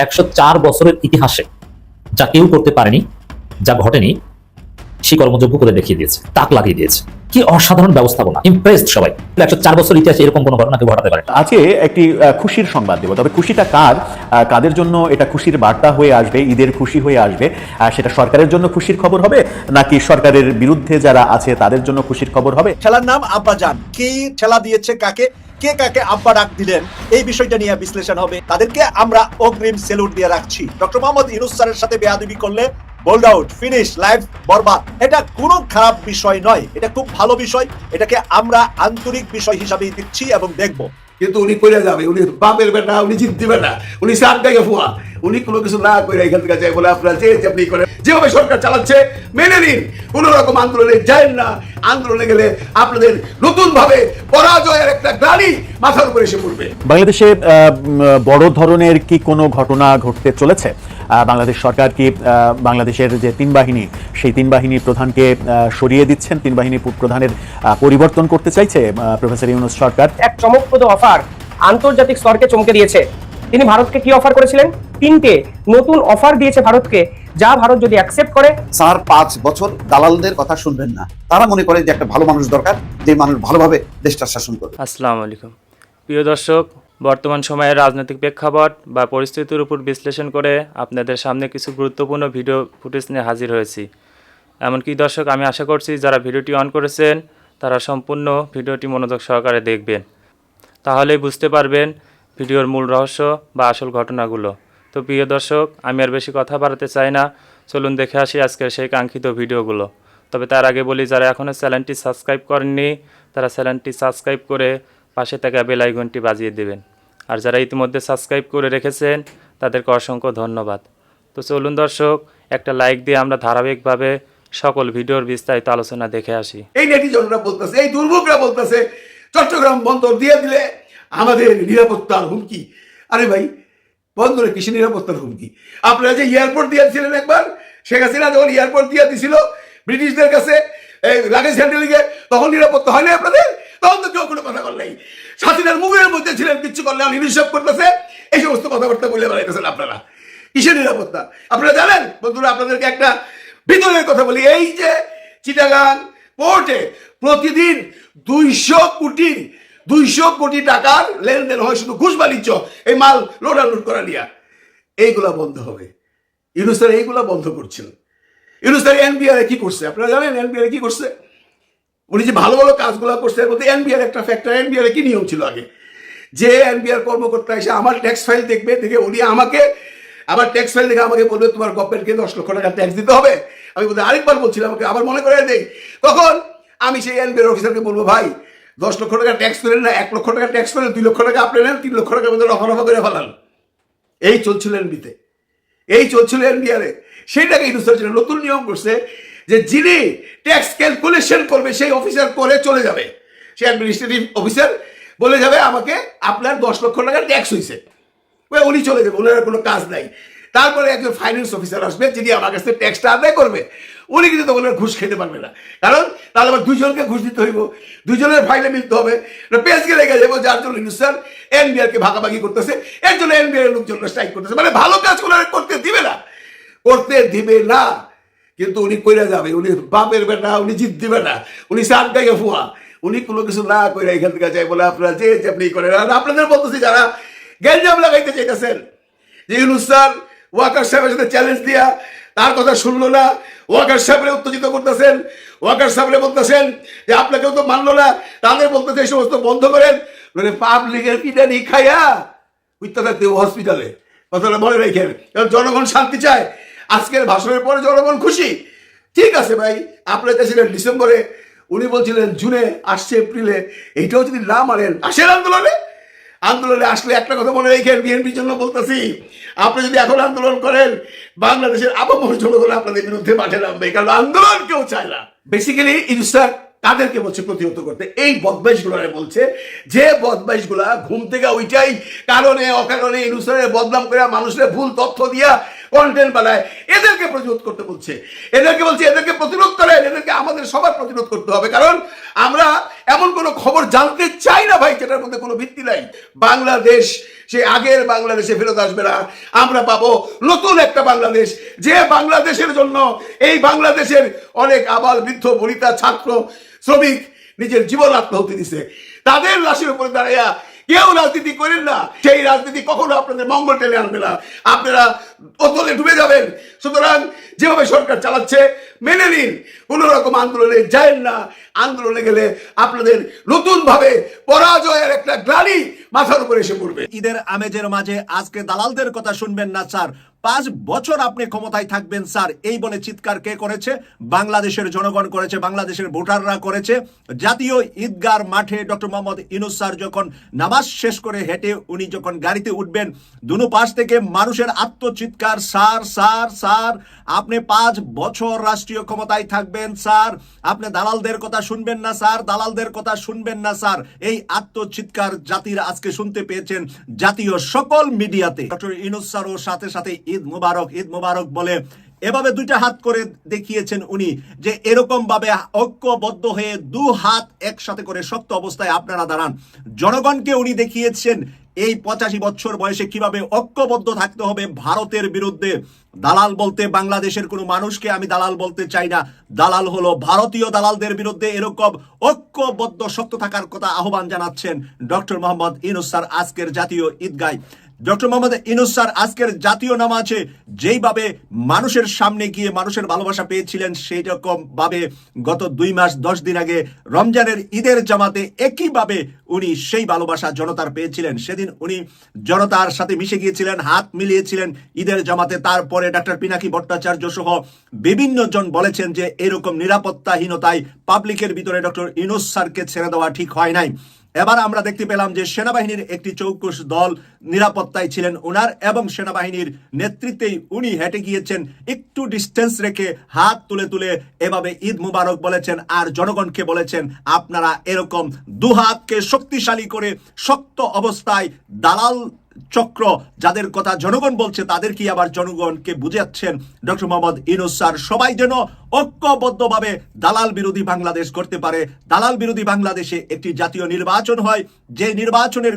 একশো চার বছরের ইতিহাসে যা কেউ করতে পারেনি যা ঘটেনি সে কর্মযোগ্য করে দেখিয়ে দিয়েছে? তাক লাগিয়ে দিয়েছে। কি অসাধারণ ব্যবস্থাপনা। ইমপ্রেসড সবাই। একশো চার বছর ইতিহাসে এরকম কোনো ঘটনা কেউ ঘটাতে পারে? আজকে একটি আহ, খুশির সংবাদ দেব। তবে খুশিটা কার? আহ, কাদের জন্য এটা খুশির বার্তা হয়ে আসবে ঈদের খুশি হয়ে আসবে? আহ, সেটা সরকারের জন্য খুশির খবর হবে নাকি সরকারের বিরুদ্ধে যারা আছে তাদের জন্য খুশির খবর হবে? ঠেলার নাম আব্বাজান। কে ঠেলা দিয়েছে কাকে? কে কাকে আব্বা ডাক দিলেন, এই বিষয়টা নিয়ে বিশ্লেষণ হবে। তাদেরকে আমরা অগ্রিম সেলুট দিয়ে রাখছি। ডক্টর মোহাম্মদ ইউনুস স্যারের সাথে বেয়াদবি করলে বোল্ড আউট ফিনিশ লাইফ বরবাদ। এটা কোনো খারাপ বিষয় নয়, এটা খুব ভালো বিষয়। এটাকে আমরা আন্তরিক বিষয় হিসাবেই দিচ্ছি এবং দেখব। কিন্তু উনি কইরা যাবে, উনি বাপের বেটা, উনি জিত দিবে না উনি সার গায়ে ফুয়া। উনি কোনো কিছু না করে এখান থেকে যায় বলে আপনারা যে যেমনি করে যেভাবে সরকার চালাচ্ছে মেনে নিন। কোন রকম আন্দোলনে যায় না। আন্দোলনে গেলে আপনাদের নতুন ভাবে পরাজয়ের একটা গ্লানি মাথার উপরে এসে পড়বে। বাংলাদেশে বড় ধরনের কি কোনো ঘটনা ঘটতে চলেছে? বাংলাদেশ সরকার কি আহ, বাংলাদেশের যে তিন বাহিনী সেই তিন বাহিনীর প্রধানকে আহ, সরিয়ে দিচ্ছেন? তিন বাহিনীর প্রধানের পরিবর্তন করতে চাইছে প্রফেসর ইউনুস সরকার? এক চমকপ্রদ অফার আন্তর্জাতিক স্তরকে চমকে দিয়েছে। তিনি ভারতকে কি অফার করেছিলেন? তিনটে নতুন অফার দিয়েছে ভারতকে যা ভারত যদি অ্যাকসেপ্ট করে স্যার পাঁচ বছর দালালদের কথা শুনবেন না। তারা মনে করে যে একটা ভালো মানুষ দরকার যে মানুষ ভালোভাবে দেশটা শাসন করবে। আসসালামু আলাইকুম। প্রিয় দর্শক বর্তমান সময়ের রাজনৈতিক প্রেক্ষাপট বা পরিস্থিতির উপর বিশ্লেষণ করে আপনাদের সামনে কিছু গুরুত্বপূর্ণ ভিডিও ফুটেজ নিয়ে হাজির হয়েছি। এমনকি দর্শক আমি আশা করছি যারা ভিডিওটি অন করেছেন তারা সম্পূর্ণ ভিডিওটি মনোযোগ সহকারে দেখবেন। তাহলেই বুঝতে পারবেন ভিডিওর মূল রহস্য বা আসল ঘটনাগুলো। তো প্রিয় দর্শক, আমি আর বেশি কথা বাড়াতে চাই না। চলুন দেখে আসি আজকের সেই কাঙ্ক্ষিত ভিডিওগুলো। তবে তার আগে বলি, যারা এখনও চ্যানেলটি সাবস্ক্রাইব করেননি, তারা চ্যানেলটি সাবস্ক্রাইব করে পাশে থাকা বেল আইকনটি বাজিয়ে দেবেন। আর যারা ইতিমধ্যে সাবস্ক্রাইব করে রেখেছেন, তাদেরকে অসংখ্য ধন্যবাদ। তো চলুন দর্শক, একটা লাইক দিয়ে আমরা ধারাবাহিকভাবে সকল ভিডিওর বিস্তারিত আলোচনা দেখে আসি। এই নেটিজনরা বলতেছে, এই দুর্ভোগরা বলতেছে, চট্টগ্রাম বন্দর দিয়ে দিলে আমাদের নিরাপত্তার হুমকি। আরে ভাই, বন্দরে কিসে নিরাপত্তার হুমকি? আপনারা যে এয়ারপোর্ট দিয়েছিলেন একবার, শেখ হাসিনা যখন এয়ারপোর্ট দিয়ে দিছিল ব্রিটিশদের কাছে লাগেজ হ্যান্ডেলিংয়ে তখন নিরাপত্তা হয় না আপনাদের? তখন তো কেউ কোনো কথা বললেই স্বাধীনের মুখের মধ্যে ছিলেন, কিচ্ছু করলে আমি হিসাব করতেছে। এই সমস্ত কথাবার্তা বলে বেড়াইতেছেন আপনারা। কিসের নিরাপত্তা? আপনারা জানেন, বন্ধুরা, আপনাদেরকে একটা ভিতরের কথা বলি। এই যে চিটাগাং পোর্টে প্রতিদিন দুইশো কোটি দুইশো কোটি টাকার লেনদেন হয়, শুধু ঘুষ বাণিজ্য, এই মাল লোড আনলোড করা নিয়ে। এইগুলা বন্ধ হবে। ইউনুস্টার এইগুলা বন্ধ করছেন। ইউনুস্টার এনবিআর কি করছে? আপনারা জানেন এনবিআর কি করছে? উনি যে ভালো ভালো কাজগুলো করছে, এর মধ্যে এনবিআর একটা ফ্যাক্টর এনবিআর কি নিয়ম ছিল আগে? যে এনবিআর কর্মকর্তা এসে আমার ট্যাক্স ফাইল দেখবে, দেখে উনি আমাকে, আমার ট্যাক্স ফাইল দেখে আমাকে বলবে, তোমার গভর্নমেন্টকে দশ লক্ষ টাকা ট্যাক্স দিতে হবে? আমি বলতে, আরেকবার বলছিলাম আমাকে আবার মনে করে দেই। তখন আমি সেই এনবিআর অফিসারকে বলব, ভাই দশ লক্ষ টাকা ট্যাক্স করেন না, এক লক্ষ টাকা ট্যাক্স করেন, দুই লক্ষ টাকা আপনি নেন, তিন লক্ষ টাকা মধ্যে রফা করে ফেলান। এই চলছিল এনবিতে এই চলছিল এনবিআরে সেইটাকে ইউনুস ছিল নতুন নিয়ম করছে যে যিনি ট্যাক্স ক্যালকুলেশন করবে, সেই অফিসার করে চলে যাবে। সে অ্যাডমিনিস্ট্রেটিভ অফিসার বলে যাবে, আমাকে আপনার দশ লক্ষ টাকা ট্যাক্স হয়েছে উনি চলে যাবে ওনার কোনো কাজ নাই। তারপরে একজন ফাইন্যান্স অফিসার আসবে, যিনি আমার কাছে ট্যাক্সটা আদায় করবে। উনি কিন্তু তখন ঘুষ খেতে পারবে না। কারণ তাহলে আবার দুজনকে ঘুষ দিতে হইব। দুজনের ফাইলে মিলতে হবে। পেজকে লেগে যাব, যার জন্য ইনুসার এনবিআর কে ভাগাভাগি করতেছে। এর জন্য এনবিআর লোকজন স্ট্রাইক করতেছে। মানে ভালো কাজ করে করতে দিবে না। করতে দিবে না। কিন্তু উনি কইরা যাবে, উনি বাপের বেটা, উনি জিত দিবে না উনি সার গাইয়ে ফুয়া। উনি কোনো কিছু না কইরা এখান থেকে যায় বলে আপনারা যে আপনি করেন। আর আপনাদের বলতেছি যারা গ্যাঞ্জাম লাগাইতে চাইতেছেন, যে ইউনুস ওয়াকার সাহেবের সাথে চ্যালেঞ্জ দিয়া তার কথা শুনলো না। ওয়াকার সাহেবরে উত্তেজিত করতেছেন। ওয়াকার সাহেবরে বলতেছেন যে, আপনাকেও তো মানলো না। তাদের বলতেছে, এই সমস্ত বন্ধ করেন। মানে পাবলিকের পিটানি খাইয়া উত্তর থাকতে হসপিটালে কথাটা মনে রেখেন। জনগণ শান্তি চায়। আজকের ভাষণের পরে জনগণ খুশি। ঠিক আছে ভাই, আপনার চাইছিলেন ডিসেম্বরে। উনি বলছিলেন, জুনে আসছে এপ্রিলে। এইটাও যদি না মানেন, আসেন আন্দোলনে। আন্দোলনে আসলে একটা কথা মনে রেখেন বিএনপির জন্য বলতেছি, আপনি যদি এখন আন্দোলন করেন, বাংলাদেশের আবহাওয়ার জনগণ আপনাদের বিরুদ্ধে মাঠে নামবে, কারণ আন্দোলন কেউ চায় না। বেসিক্যালি ইনস্টার তাদেরকে বলছে প্রতিহত করতে। এই বদমাইশ বলছে, যে বদমাইশগুলা ঘুম থেকে ওইটাই কারণে, অকারণে ইনুসারের বদনাম করে মানুষের ভুল তথ্য দিয়া কন্টেন্ট বানায়, এদেরকে প্রতিরোধ করতে বলছে। এদেরকে বলছে, এদেরকে প্রতিরোধ করেন এদেরকে আমাদের সবার প্রতিরোধ করতে হবে। কারণ আমরা এমন কোনো খবর জানতে চাই না ভাই, যেটার মধ্যে কোনো ভিত্তি নাই। বাংলাদেশ, সে আগের বাংলাদেশে ফেরত আসবে না। আমরা পাবো নতুন একটা বাংলাদেশ, যে বাংলাদেশের জন্য এই বাংলাদেশের অনেক আবাল বৃদ্ধ, বনিতা, ছাত্র, শ্রমিক নিজের জীবন আত্মাহুতি দিছে। তাদের লাশের উপরে দাঁড়াইয়া কেউ রাজনীতি করেন না। সেই রাজনীতি কখনো আপনাদের মঙ্গল টেনে আনবে না। আপনারা অতলে ডুবে যাবেন। সুতরাং যেভাবে সরকার চালাচ্ছে, মেনে নিন। কোনো রকম আন্দোলনে যায় না। আন্দোলনে গেলে আপনাদের নতুন ভাবে পরাজয়ের একটা গ্লানি মাথার উপরে এসে পড়বে। ঈদের আমেজের মাঝে আজকে দালালদের কথা শুনবেন না, স্যার। পাঁচ বছর আপনি ক্ষমতায় থাকবেন, স্যার। এই বলে চিৎকার কে করেছে? বাংলাদেশের জনগণ করেছে, বাংলাদেশের ভোটাররা করেছে। জাতীয় ঈদগার মাঠে ডক্টর মোহাম্মদ ইনুস স্যার যখন নামাজ শেষ করে হেঁটে উনি যখন গাড়িতে উঠবেন, দুনো পাশ থেকে মানুষের আত্মচিৎকার, স্যার স্যার স্যার, আপনি পাঁচ বছর রাষ্ট্রীয় ক্ষমতায় থাকবেন, স্যার। আপনি দালালদের কথা শুনবেন না, স্যার। দালালদের কথা শুনবেন না, স্যার। এই আত্মচিৎকার জাতির আজকে শুনতে পেয়েছেন জাতীয় সকল মিডিয়াতে। ডক্টর ইনুস স্যারও সাথে সাথে ঈদ মুবারক ঈদ মুবারক বলে এভাবে দুইটা হাত করে দেখিয়েছেন উনি যে এরকম ভাবে ঐক্যবদ্ধ হয়ে দু হাত একসাথে করে শক্ত অবস্থায় আপনারা দাঁড়ান। জনগণকে উনি দেখিয়েছেন এই পঁচাশি বছর বয়সে কীভাবে ঐক্যবদ্ধ থাকতে হবে ভারতের বিরুদ্ধে। দালাল বলতে বাংলাদেশের কোনো মানুষকে আমি দালাল বলতে চাই না। দালাল হলো ভারতীয় দালালদের বিরুদ্ধে এরকম ঐক্যবদ্ধ, শক্ত থাকার কথা আহ্বান জানাচ্ছেন ডক্টর মোহাম্মদ ইনুস স্যার আজকের জাতীয় ঈদগায়। ডক্টর মোহাম্মদ ইনুস স্যার, আজকের জাতীয় নামা আছে, যেইভাবে মানুষের সামনে গিয়ে মানুষের ভালোবাসা পেয়েছিলেন সেই রকম ভাবে গত দুই মাস, দশ দিন আগে রমজানের ঈদের জামাতে একইভাবে উনি সেই ভালোবাসা জনতার পেয়েছিলেন। সেদিন উনি জনতার সাথে মিশে গিয়েছিলেন, হাত মিলিয়েছিলেন ঈদের জামাতে। তারপরে ডাক্তার পিনাকি ভট্টাচার্য সহ বিভিন্ন জন বলেছেন যে, এরকম নিরাপত্তাহীনতায় পাবলিকের ভিতরে ডক্টর ইনুস স্যারকে ছেড়ে দেওয়া ঠিক হয় নাই। এবার আমরা দেখতে পেলাম যে সেনাবাহিনীর একটি চৌকুশ দল নিরাপত্তায় ছিলেন ওনার এবং সেনাবাহিনীর নেতৃত্বেই উনি হেঁটে গিয়েছেন একটু ডিস্টেন্স রেখে হাত তুলে তুলে এভাবে ঈদ মুবারক বলেছেন আর জনগণকে বলেছেন, আপনারা এরকম দুহাতকে শক্তিশালী করে শক্ত অবস্থায় দালাল চক্র, যাদের কথা জনগণ বলছে তাদেরকে আবার জনগণকে বুঝাচ্ছেন? ডক্টর মোহাম্মদ ইনুস স্যার, সবাই যেন ঐক্যবদ্ধভাবে দালাল বিরোধী বাংলাদেশ করতে পারে। দালাল বিরোধী বাংলাদেশে একটি জাতীয় নির্বাচন হয়। যে নির্বাচনের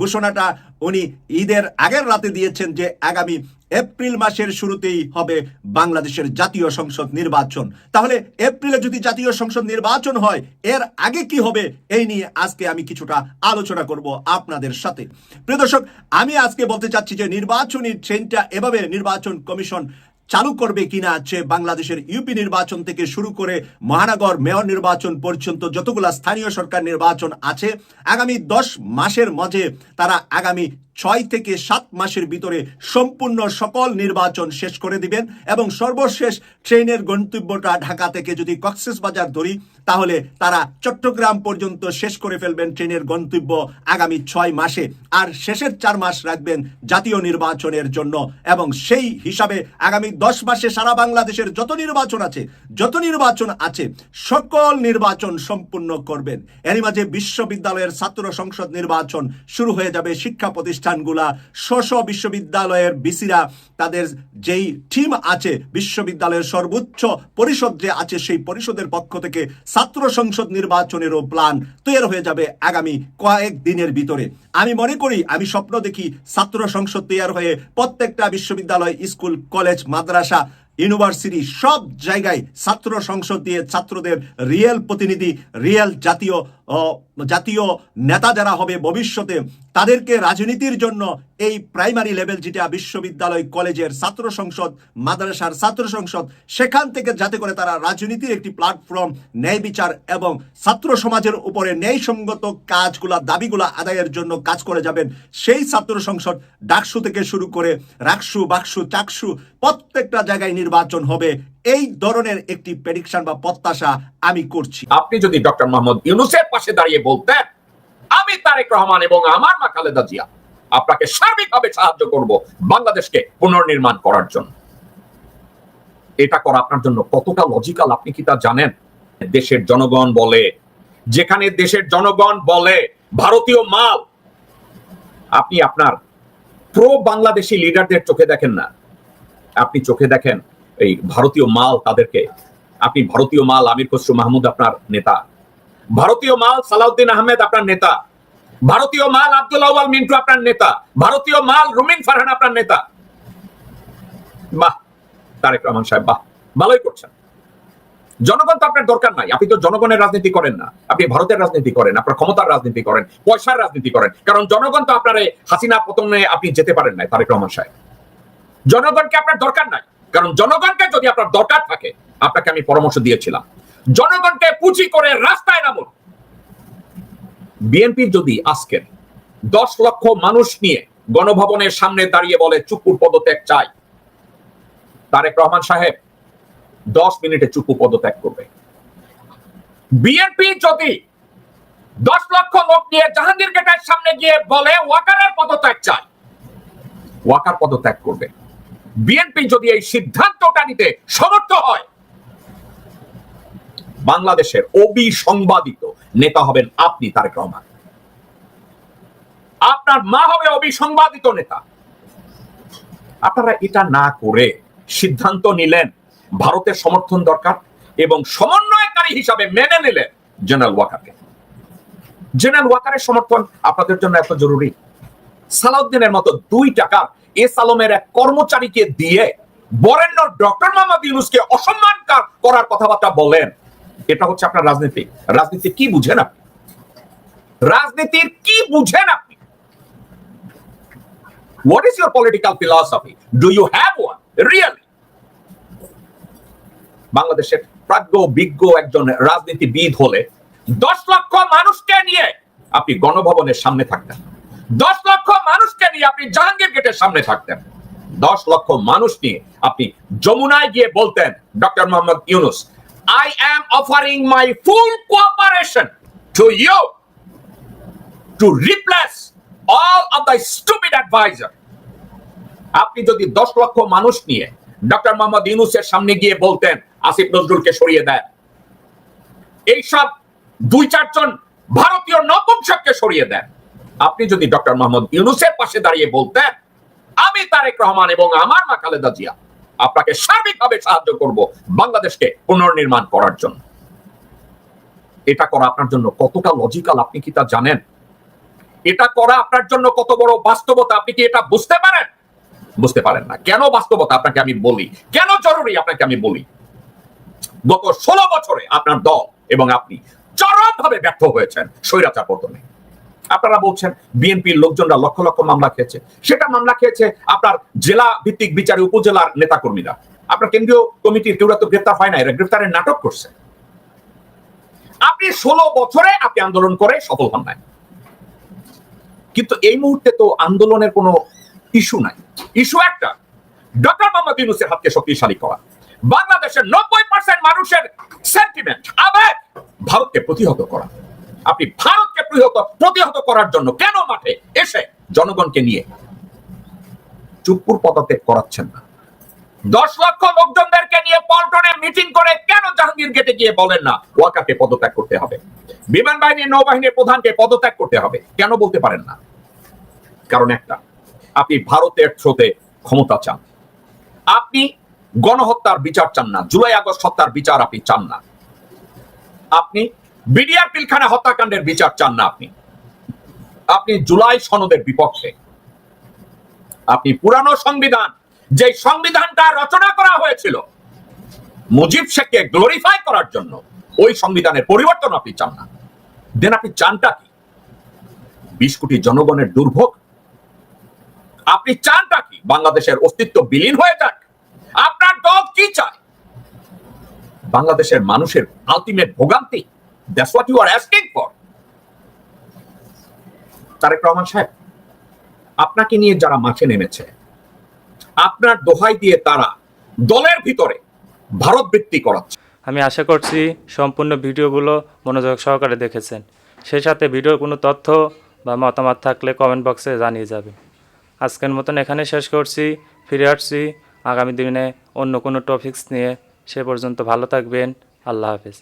ঘোষণাটা উনি ঈদের আগের রাতে দিয়েছেন যে আগামী এপ্রিল মাসের শুরুতেই হবে বাংলাদেশের জাতীয় সংসদ নির্বাচন। তাহলে এপ্রিলে যদি জাতীয় সংসদ নির্বাচন হয়, এর আগে কি হবে? এই নিয়ে আজকে আমি কিছুটা আলোচনা করব আপনাদের সাথে। প্রিয় দর্শক, আমি আজকে বলতে চাচ্ছি যে নির্বাচনী ট্রেনটা এভাবে নির্বাচন কমিশন চালু করবে কিনা যে বাংলাদেশের ইউপি নির্বাচন থেকে শুরু করে মহানগর মেয়র নির্বাচন পর্যন্ত যতগুলা স্থানীয় সরকার নির্বাচন আছে, আগামী দশ মাসের মাঝে তারা আগামী ছয় থেকে সাত মাসের ভিতরে সম্পূর্ণ সকল নির্বাচন শেষ করে দিবেন এবং সর্বশেষ ট্রেনের গন্তব্যটা ঢাকা থেকে যদি কক্সেস বাজার ধরি, তাহলে তারা চট্টগ্রাম পর্যন্ত শেষ করে ফেলবেন ট্রেনের গন্তব্য আগামী ছয় মাসে। আর শেষের চার মাস রাখবেন জাতীয় নির্বাচনের জন্য এবং সেই হিসাবে আগামী দশ মাসে সারা বাংলাদেশের যত নির্বাচন আছে, যত নির্বাচন আছে, সকল নির্বাচন সম্পূর্ণ করবেন। এরই মাঝে বিশ্ববিদ্যালয়ের ছাত্র সংসদ নির্বাচন শুরু হয়ে যাবে শিক্ষা প্রতিষ্ঠানগুলা স্ব বিশ্ববিদ্যালয়ের বিসিরা তাদের যেই টিম আছে, বিশ্ববিদ্যালয়ের সর্বোচ্চ পরিষদ যে আছে, সেই পরিষদের পক্ষ থেকে ছাত্র সংসদ নির্বাচনেরও প্ল্যান তৈরি হয়ে যাবে আগামী কয়েক দিনের ভিতরে। আমি মনে করি, আমি স্বপ্ন দেখি ছাত্র সংসদ তৈরি হয়ে প্রত্যেকটা বিশ্ববিদ্যালয়, স্কুল, কলেজ, মাদ্রাসা, ইউনিভার্সিটি সব জায়গায় ছাত্র সংসদ দিয়ে ছাত্রদের রিয়েল প্রতিনিধি রিয়েল জাতীয় জাতীয় নেতা যারা হবে ভবিষ্যতে, তাদেরকে রাজনীতির জন্য এই প্রাইমারি লেভেল যেটা বিশ্ববিদ্যালয়, কলেজের ছাত্র সংসদ, মাদ্রাসার ছাত্র সংসদ, সেখান থেকে যাতে করে তারা রাজনীতির একটি প্ল্যাটফর্ম ন্যায় বিচার এবং ছাত্র সমাজের উপরে ন্যায়সঙ্গত কাজগুলা, দাবিগুলা আদায়ের জন্য কাজ করে যাবেন, সেই ছাত্র সংসদ ডাকসু থেকে শুরু করে রাকসু, বাকসু, চাকসু প্রত্যেকটা জায়গায় নির্বাচন হবে এই ধরনের একটি প্রেডিকশন বা প্রত্যাশা আমি করছি। আপনি যদি ডক্টর মোহাম্মদ ইউনুসের পাশে দাঁড়িয়ে বলতেন, আমি তারেক রহমান এবং আমার মা খালেদা জিয়া আপনাকে সার্বিকভাবে সাহায্য করব বাংলাদেশকে পুনর্নির্মাণ করার জন্য। এটা করা আপনার জন্য কতটা লজিক্যাল আপনি কি তা জানেন? দেশের জনগণ বলে, যেখানে দেশের জনগণ বলে, ভারতীয় মাল, আপনি আপনার প্রো বাংলাদেশি লিডারদের চোখে দেখেন না। আপনি চোখে দেখেন এই ভারতীয় মাল তাদেরকে। আপনি ভারতীয় মাল আমির খসরু মাহমুদ আপনার নেতা। ভারতীয় মাল সালাউদ্দিন আহমেদ আপনার নেতা। ভারতীয় মাল আব্দুল আওয়াল মিন্টু আপনার নেতা। ভারতীয় মাল রুমিন ফারহান আপনার নেতা। বাহ, তারেক রহমান সাহেব, বাহ, ভালোই করছেন। জনগণ তো আপনার দরকার নাই। আপনি তো জনগণের রাজনীতি করেন না। আপনি ভারতের রাজনীতি করেন, আপনার ক্ষমতার রাজনীতি করেন, পয়সার রাজনীতি করেন। কারণ জনগণ তো আপনার হাসিনা পতনে আপনি যেতে পারেন নাই, তারেক রহমান সাহেব। জনগণকে আপনার দরকার নাই। কারণ জনগণকে যদি আপনার দরকার থাকে, আপনাকে আমি পরামর্শ দিয়েছিলাম। জনগণকে পুঁজি করে রাস্তায় নামুন। বিএনপির যদি আজকের দশ লক্ষ মানুষ নিয়ে গণভবনের সামনে দাঁড়িয়ে বলে চুপুর পদত্যাগ চাই। তারেক রহমান সাহেব দশ মিনিটে চুপু পদত্যাগ করবে। বিএনপি যদি দশ লক্ষ লোক নিয়ে জাহাঙ্গীর গেটের সামনে গিয়ে বলে, ওয়াকারের পদত্যাগ চাই। ওয়াকার পদত্যাগ করবে। বিএনপি যদি এই সিদ্ধান্তটা নিতে সমর্থ হয়, বাংলাদেশের অবিসংবাদিত নেতা হবেন আপনি, তারেক রহমান। আপনার মা হবে অবিসংবাদিত নেতা। আপনারা এটা না করে সিদ্ধান্ত নিলেন, ভারতের সমর্থন দরকার এবং সমন্বয়কারী হিসাবে মেনে নিলেন জেনারেল ওয়াকারকে। জেনারেল ওয়াকারের সমর্থন আপনাদের জন্য এত জরুরি? সালাউদ্দিনের মতো দুই টাকার এস আলমের এক কর্মচারীকে দিয়ে বরেণ্য ডক্টর মোহাম্মদ ইউনুসকে অসম্মান কার- করার কথাবার্তা বলেন এটা হচ্ছে আপনার রাজনীতি রাজনীতি কি বুঝেন আপনি রাজনীতির কি বুঝেন আপনি What is your political philosophy? Do you have one? Really? বাংলাদেশের প্রাজ্ঞ, বিজ্ঞ একজন রাজনীতিবিদ হলে দশ লক্ষ মানুষকে নিয়ে আপনি গণভবনের সামনে থাকতেন দশ লক্ষ মানুষকে নিয়ে আপনি জাহাঙ্গীর গেটের সামনে থাকতেন। দশ লক্ষ মানুষ নিয়ে আপনি যমুনায় গিয়ে বলতেন, doctor Mohammad Yunus I am offering my full cooperation to you to replace all of the stupid adviser আপনি যদি দশ লক্ষ মানুষ নিয়ে ডক্টর মোহাম্মদ ইউনুসের সামনে গিয়ে বলতেন, আসিফ নজরুলকে সরিয়ে দেন, এইসব দুই চারজন ভারতীয় নপুংসককে সরিয়ে দেন। আপনি যদি ডক্টর মোহাম্মদ ইউনুসের পাশে দাঁড়িয়ে বলতেন, আমি তারেক রহমান এবং আমার মা খালেদা জিয়া আপনাকে সার্বিকভাবে সাহায্য করব বাংলাদেশকে পুনর্নির্মাণ করার জন্য। এটা করা আপনার জন্য কতটা লজিক্যাল আপনি কি তা জানেন? এটা করা আপনার জন্য কত বড় বাস্তবতা, আপনি কি এটা বুঝতে পারেন? বুঝতে পারেন না। কেন বাস্তবতা? আপনাকে আমি বলি। কেন জরুরি? আপনাকে আমি বলি। গত ষোলো বছরে আপনার দল এবং আপনি চরমভাবে ব্যর্থ হয়েছেন, স্বৈরাচার পতনে আপনারা বলছেন বিএনপির লোকজনরা লক্ষ লক্ষ মামলা খেয়েছে। সেটা মামলা খেয়েছে আপনার জেলা ভিত্তিক বিচারে উপজেলার নেতাকর্মীরা। আপনার কেন্দ্রীয় কমিটির কেউরা তো গ্রেফতার হয় না, এরা গ্রেফতারের নাটক করছে। আপনি ষোলো বছরে আপনি আন্দোলন করে সফল হন নাই। কিন্তু এই মুহূর্তে তো আন্দোলনের কোনো ইস্যু নাই। ইস্যু একটা, ডক্টর মোহাম্মদ ইউনুসের হাতকে শক্তিশালী করা। বাংলাদেশের নব্বই পার্সেন্ট মানুষের সেন্টিমেন্ট আবেগ, ভারতকে প্রতিহত করা। আপনি ভারতকে প্রতিহত প্রতিহত করার জন্য কেন মাঠে এসে জনগণকে নিয়ে চুপ্পুর পদত্যাগ করাচ্ছেন না? দশ লক্ষ লোকজনদেরকে নিয়ে পল্টনে মিটিং করে কেন জাহাঙ্গীর গেটে গিয়ে বলেন না ওয়াকাকে পদত্যাগ করতে হবে? বিমান বাহিনী নৌবাহিনীর প্রধানকে পদত্যাগ করতে হবে? কেন বলতে পারেন না? কারণ একটা, আপনি ভারতের থ্রোতে ক্ষমতা চান। আপনি গণহত্যার বিচার চান না, জুলাই আগস্ট হত্যার বিচার আপনি চান না। আপনি বিডিআর পিলখানা হত্যাকাণ্ডের বিচার চান না আপনি। আপনি জুলাই সনদের বিপক্ষে। আপনি পুরানো সংবিধান, যে সংবিধানটা রচনা করা হয়েছিল, মুজিব শেখকে গ্লোরিফাই করার জন্য, ওই সংবিধানের পরিবর্তন আপনি চান না। দেন আপনি চানটা কি? বিশ কোটি জনগণের দুর্ভোগ। আপনি চানটা কি? বাংলাদেশের অস্তিত্ব বিলীন হয়ে যাক। আপনার দল কি চায়? বাংলাদেশের মানুষের আলটিমেট ভোগান্তি। That's what you are asking for Tarique Rahman সাহেব, আপনাকে নিয়ে যারা মাঠে নেমেছে, আপনার দোহাই দিয়ে তারা দলের ভিতরে ভারত বৃত্তি করাচ্ছে। আমি আশা করছি সম্পূর্ণ ভিডিওগুলো মনোযোগ সহকারে দেখেছেন। সেই সাথে ভিডিওর কোনো তথ্য বা মতামত থাকলে কমেন্ট বক্সে জানিয়ে যাবেন আজকের মতন এখানে শেষ করছি। ফিরে আসছি আগামী দিনে অন্য কোনো টপিকস নিয়ে। সে পর্যন্ত ভালো থাকবেন। আল্লাহ হাফেজ।